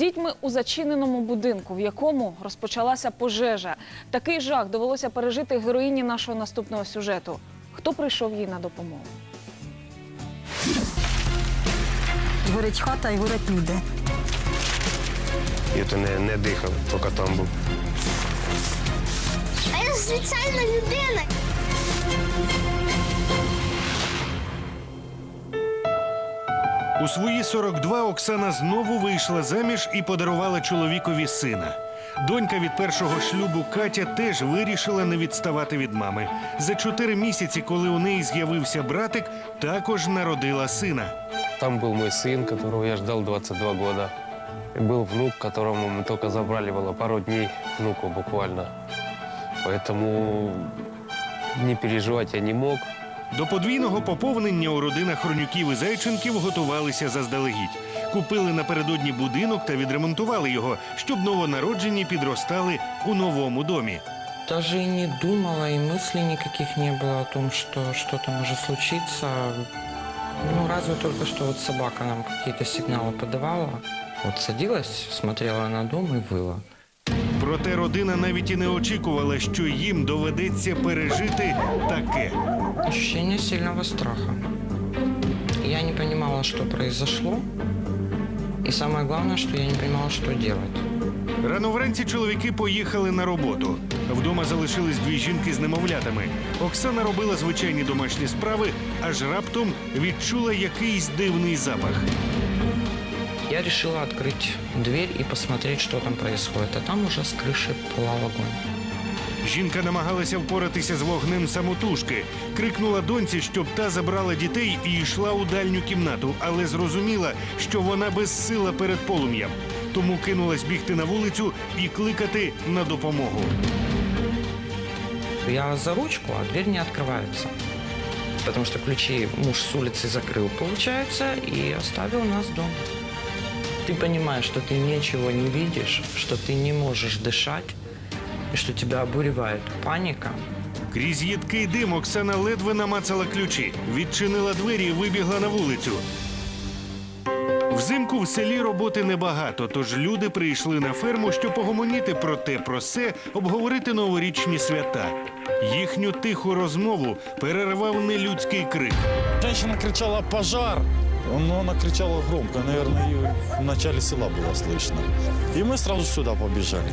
дітьми у зачиненому будинку, в якому розпочалася пожежа. Такий жах довелося пережити героїні нашого наступного сюжету. Хто прийшов їй на допомогу? Горить хата і горять люди. Я то не, не дихав, поки там був. А я звичайна людина. У свої 42 Оксана знову вийшла заміж і подарувала чоловікові сина. Донька від першого шлюбу Катя теж вирішила не відставати від мами. За чотири місяці, коли у неї з'явився братик, також народила сина. Там был мой сын, которого я ждал 22 года. И был внук, которому мы только забрали, было пару дней внуку буквально. Поэтому не переживать я не мог. До подвійного поповнення у родинах Хронюків і Зайченків готувалися заздалегідь. Купили напередодні будинок та відремонтували його, щоб новонароджені підростали у новому домі. Даже и не думала, и мыслей никаких не было о том, что что-то может случиться. Ну, разве только что вот собака нам какие-то сигналы подавала. Вот садилась, смотрела на дом и выла. Проте родина навіть і не очікувала, що їм доведеться пережити таке. Ощущение сильного страха. Я не понимала, что произошло. И самое главное, что я не понимала, что делать. Рано вранці чоловіки поїхали на роботу. Вдома залишились дві жінки з немовлятами. Оксана робила звичайні домашні справи, аж раптом відчула якийсь дивний запах. Я решила открыть дверь и посмотреть, что там происходит. А там уже с крыши пылал огонь. Жінка намагалася впоратися з вогнем самотужки, крикнула доньці, щоб та забрала дітей і йшла у дальню кімнату, але зрозуміла, що вона безсила перед полум'ям. Тому кинулась бігти на вулицю і кликати на допомогу. Я за ручку, а дверь не открывается. Потому что ключи муж с улицы закрыл, получается, и оставил нас дома. Ты понимаешь, что ты ничего не видишь, что ты не можешь дышать, и что тебя обуревает паника. Крізь їдкий дим Оксана ледве намацала ключі, відчинила двері і вибігла на вулицю. Взимку в селі роботи небагато, тож люди прийшли на ферму, щоб погомоніти про те, про се, обговорити новорічні свята. Їхню тиху розмову перервав нелюдський крик. Женщина кричала «пожар», но она кричала громко, наверное, ее в начале села было слышно. И мы сразу сюда побежали.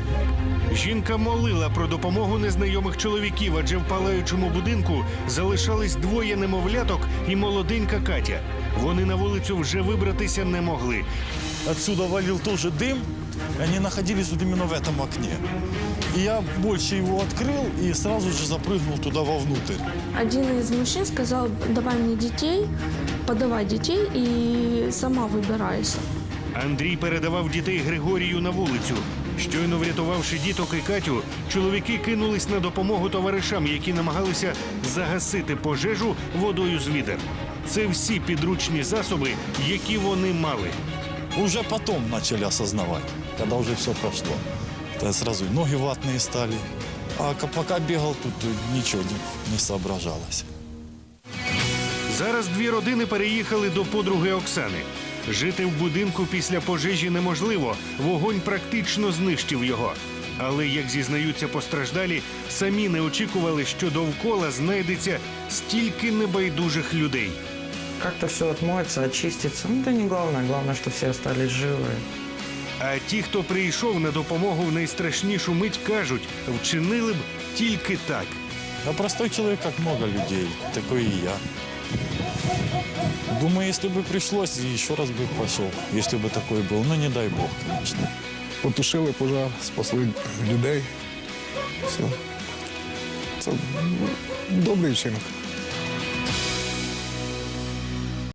Жінка молила про допомогу незнайомих чоловіків, адже в палаючому будинку залишались двоє немовляток і молоденька Катя. Вони на вулицю вже вибратися не могли. Отсюда валил тоже дым, они находились вот именно в этом окне. И я больше его открыл и сразу же запрыгнул туда вовнутрь. Один из мужчин сказал, давай мне детей, подавай детей и сама выбирайся. Андрій передавав дітей Григорію на вулицю. Щойно врятувавши діток і Катю, чоловіки кинулись на допомогу товаришам, які намагалися загасити пожежу водою з відер. Це всі підручні засоби, які вони мали. Уже потом начали осознавать, когда уже все прошло. Тогда сразу и ноги ватные стали. А пока бегал, тут ничего не, не соображалось. Зараз дві родини переїхали до подруги Оксани. Жити в будинку після пожежі неможливо. Вогонь практично знищив його. Але, як зізнаються постраждалі, самі не очікували, що довкола знайдеться стільки небайдужих людей. Как-то все отмоется, очистится. Ну, это не главное. Главное, что все остались живы. А ті, хто прийшов на допомогу в найстрашнішу мить, кажуть, вчинили б тільки так. А простой человек, как много людей, такой и я. Думаю, если бы пришлось, еще раз бы пошел, если бы такой был. Ну, не дай бог, конечно. потушили пожар, спасли людей. Все. Це м, добрий вчинок.